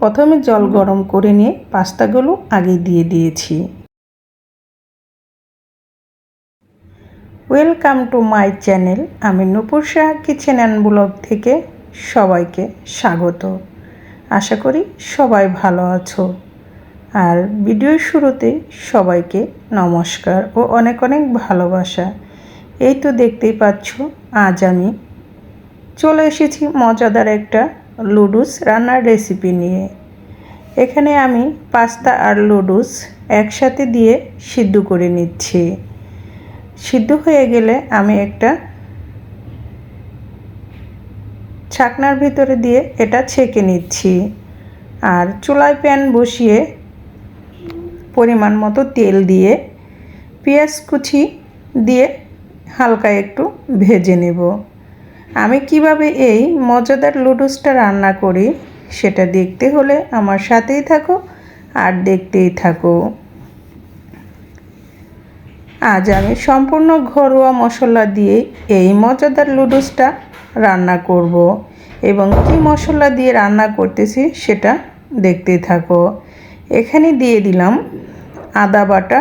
প্রথমে জল গরম করে নিয়ে পাস্তাগুলো আগে দিয়ে দিয়েছি। ওয়েলকাম টু মাই চ্যানেল আমি Nupur Shah kitchen and blog থেকে সবাইকে স্বাগত। আশা করি সবাই ভালো আছো। আর ভিডিওর শুরুতে সবাইকে নমস্কার ও অনেক অনেক ভালোবাসা। এই তো দেখতেই পাচ্ছ, আজ আমি চলে এসেছি মজাদার একটা লুডুস রান্নার রেসিপি নিয়ে। এখানে আমি পাস্তা আর লুডুস একসাথে দিয়ে সিদ্ধ করে নিচ্ছি। সিদ্ধ হয়ে গেলে আমি একটা ছাকনার ভিতরে দিয়ে এটা ছেঁকে নিচ্ছি। আর চুলায় প্যান বসিয়ে পরিমাণ মতো তেল দিয়ে পেঁয়াজ কুচি দিয়ে হালকা একটু ভেজে নেব। আমি কীভাবে এই মজাদার লুডুসটা রান্না করি সেটা দেখতে হলে আমার সাথেই থাকো আর দেখতেই থাকো। আজ আমি সম্পূর্ণ ঘরোয়া মশলা দিয়ে এই মজাদার লুডুসটা রান্না করব এবং কি মশলা দিয়ে রান্না করতেছি সেটা দেখতে থাকো। এখানে দিয়ে দিলাম আদা বাটা,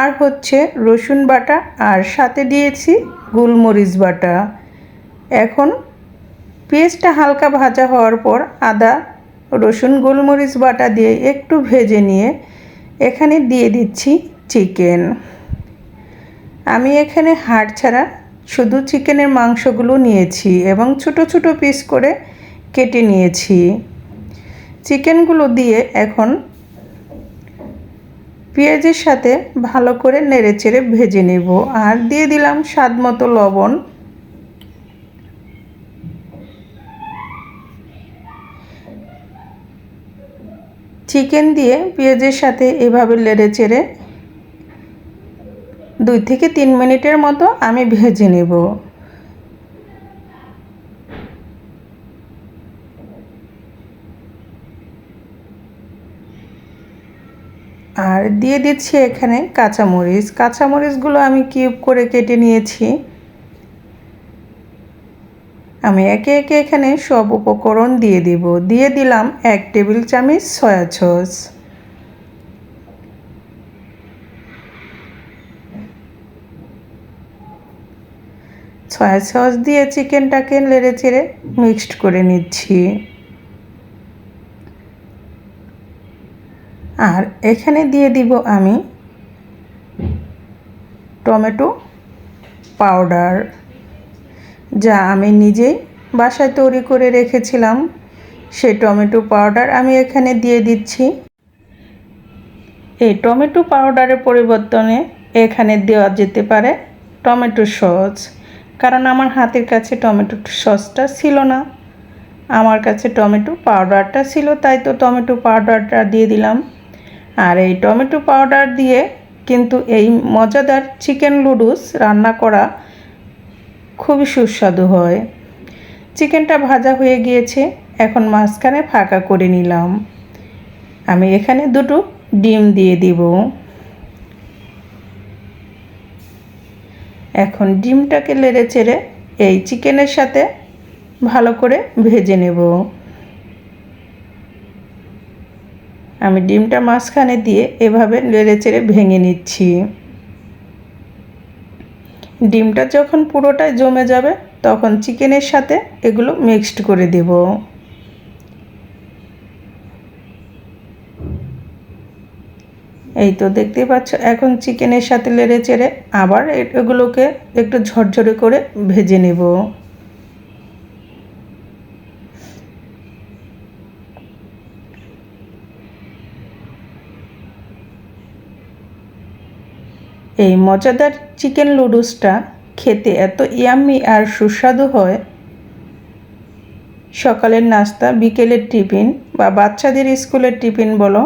আর হচ্ছে রসুন বাটা, আর সাথে দিয়েছি গোলমরিচ বাটা। এখন পেঁয়াজটা হালকা ভাজা হওয়ার পর আদা, রসুন, গোলমরিচ বাটা দিয়ে একটু ভেজে নিয়ে এখানে দিয়ে দিচ্ছি চিকেন। আমি এখানে হাড় ছাড়া শুধু চিকেনের মাংসগুলো নিয়েছি এবং ছোট ছোট পিস করে কেটে নিয়েছি। চিকেনগুলো দিয়ে এখন পেঁয়াজের সাথে ভালো করে নেড়ে চেড়ে ভেজে নেব। আর দিয়ে দিলাম স্বাদ মতো লবণ। চিকেন দিয়ে পেঁয়াজের সাথে এভাবে লেড়ে চেড়ে দুই থেকে তিন মিনিটের মতো আমি ভেজে নেব। আর দিয়ে দিচ্ছি এখানে কাঁচামরিচ। কাঁচামরিচগুলো আমি কিউব করে কেটে নিয়েছি। আমি একে একে এখানে সব উপকরণ দিয়ে দিব। দিয়ে দিলাম এক টেবিল চামচ সয়া সস। সয়া সস দিয়ে চিকেনটাকে লেড়ে চেড়ে মিক্সড করে নিচ্ছি। আর এখানে দিয়ে দিব আমি টমেটো পাউডার। যা আমি নিজেই বাসায় তৈরি করে রেখেছিলাম। সেই টমেটো পাউডার আমি এখানে দিয়ে দিচ্ছি। এই টমেটো পাউডারের পরিবর্তনে এখানে দেওয়া যেতে পারে টমেটো সস। কারণ আমার হাতের কাছে টমেটো সসটা ছিল না। আমার কাছে টমেটো পাউডারটা ছিল, তাই তো টমেটো পাউডারটা দিয়ে দিলাম। আর এই টমেটো পাউডার দিয়ে কিন্তু এই মজাদার চিকেন লুডুস রান্না করা খুবই সুস্বাদু হয়। চিকেনটা ভাজা হয়ে গিয়েছে, এখন মাঝখানে ফাঁকা করে নিলাম। আমি এখানে দুটো ডিম দিয়ে দিব। এখন ডিমটাকে লেড়ে চেড়ে এই চিকেনের সাথে ভালো করে ভেজে নেব। আমি ডিমটা মাঝখানে দিয়ে এভাবে লেড়ে চেড়ে ভেঙে নিচ্ছি। ডিমটা যখন পুরোটাই জমে যাবে, তখন চিকেনের সাথে এগুলো মিক্সড করে দেব। এই তো দেখতে পাচ্ছ, এখন চিকেনের সাথে লেড়ে চেড়ে আবার এগুলোকে একটু ঝরঝরে করে ভেজে নেব। এই মজাদার চিকেন লুডুসটা খেতে এত ইয়াম্মি আর সুস্বাদু হয়। সকালের নাস্তা, বিকেলের টিফিন বা বাচ্চাদের স্কুলের টিফিন বলো,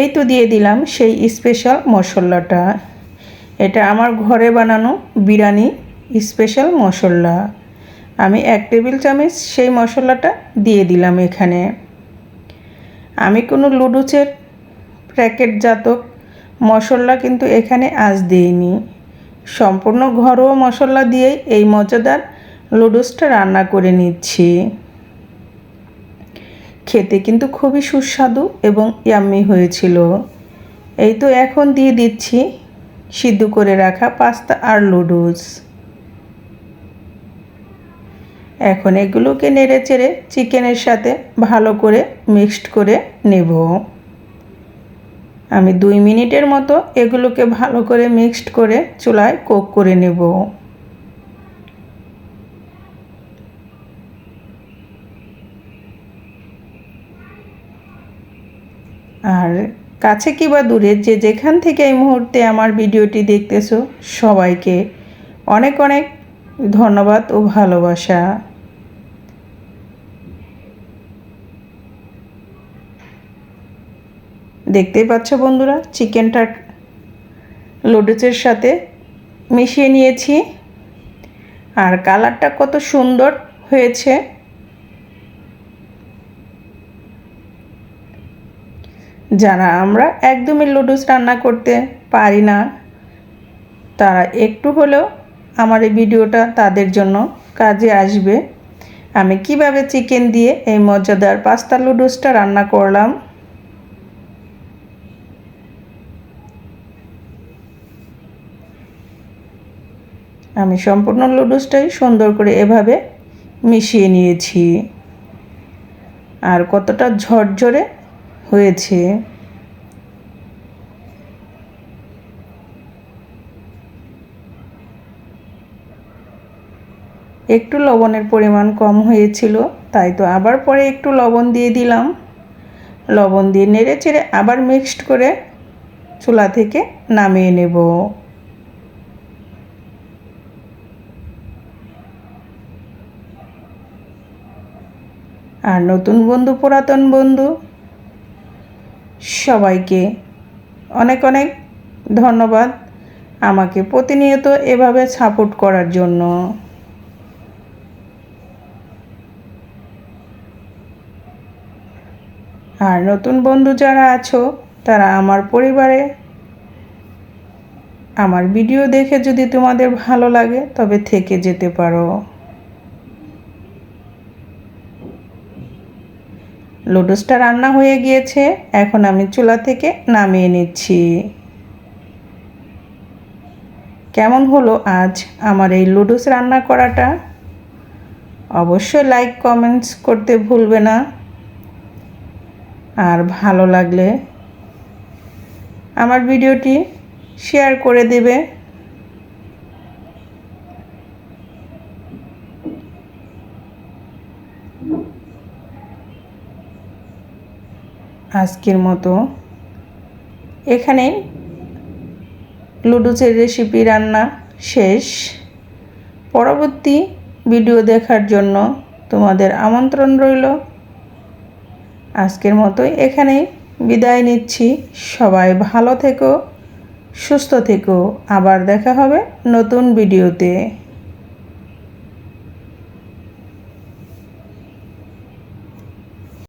এই তো দিয়ে দিলাম সেই স্পেশাল মশলাটা। এটা আমার ঘরে বানানো বিরিয়ানি স্পেশাল মশলা। আমি এক টেবিল চামচ সেই মশলাটা দিয়ে দিলাম এখানে। আমি কোনো লুডুসের প্যাকেটজাত মশলা কিন্তু এখানে আজ দিইনি। সম্পূর্ণ ঘরোয়া মশলা দিয়েই এই মজাদার লুডুসটা রান্না করে নিচ্ছি। খেতে কিন্তু খুবই সুস্বাদু এবং ইয়াম্মি হয়েছিল। এই তো এখন দিয়ে দিচ্ছি সিদ্ধ করে রাখা পাস্তা আর লুডুস এখন এগুলোকে নেড়ে চেড়ে চিকেনের সাথে ভালো করে মিক্সড করে নেব। আমি দুই মিনিটের মতো এগুলোকে ভালো করে মিক্সড করে চুলায় কোক করে নেব। আর কাছে কিবা দূরে যে যেখান থেকে এই মুহূর্তে আমার ভিডিওটি দেখতেছো সবাইকে অনেক অনেক ধন্যবাদ ও ভালোবাসা। দেখতেই পাচ্ছ বন্ধুরা, চিকেনটা লুডুসের সাথে মিশিয়ে নিয়েছি। আর কালারটা কত সুন্দর হয়েছে। যারা আমরা একদমই লুডুস রান্না করতে পারি না, তারা একটু হলেও আমার এই ভিডিওটা তাদের জন্য কাজে আসবে। আমি কীভাবে চিকেন দিয়ে এই মজাদার পাস্তা লুডুসটা রান্না করলাম আমি সম্পূর্ণ লুডুসটাই সুন্দর করে এভাবে মিশিয়ে নিয়েছি। আর কতটা ঝরঝরে হয়েছে। একটু লবণের পরিমাণ কম হয়েছিল, তাই তো আবার পরে একটু লবণ দিয়ে দিলাম। লবণ দিয়ে নেড়ে চেড়ে আবার মিক্সড করে চুলা থেকে নামিয়ে নেব। আর নতুন বন্ধু, পুরাতন বন্ধু, সবাইকে অনেক অনেক ধন্যবাদ আমাকে প্রতিনিয়ত এভাবে সাপোর্ট করার জন্য। আর নতুন বন্ধু যারা আছো, তারা আমার পরিবারে আমার ভিডিও দেখে যদি তোমাদের ভালো লাগে, তবে থেকে যেতে পারো। লুডুসটা রান্না হয়ে গিয়েছে। এখন আমি চুলা থেকে নামিয়ে নিচ্ছি। কেমন হলো আজ আমার এই লুডুস রান্না করাটা? অবশ্যই লাইক কমেন্টস করতে ভুলবে না। আর ভালো লাগলে আমার ভিডিওটি শেয়ার করে দেবে। আজকের মতো। এখানে লুডুসের রেসিপি রান্না শেষ। পরবর্তী ভিডিও দেখার জন্য তোমাদের আমন্ত্রণ রইল। আজকের মতোই এখানেই বিদায় নিচ্ছি। সবাই ভালো থেকো, সুস্থ থেকো। আবার দেখা হবে নতুন ভিডিওতে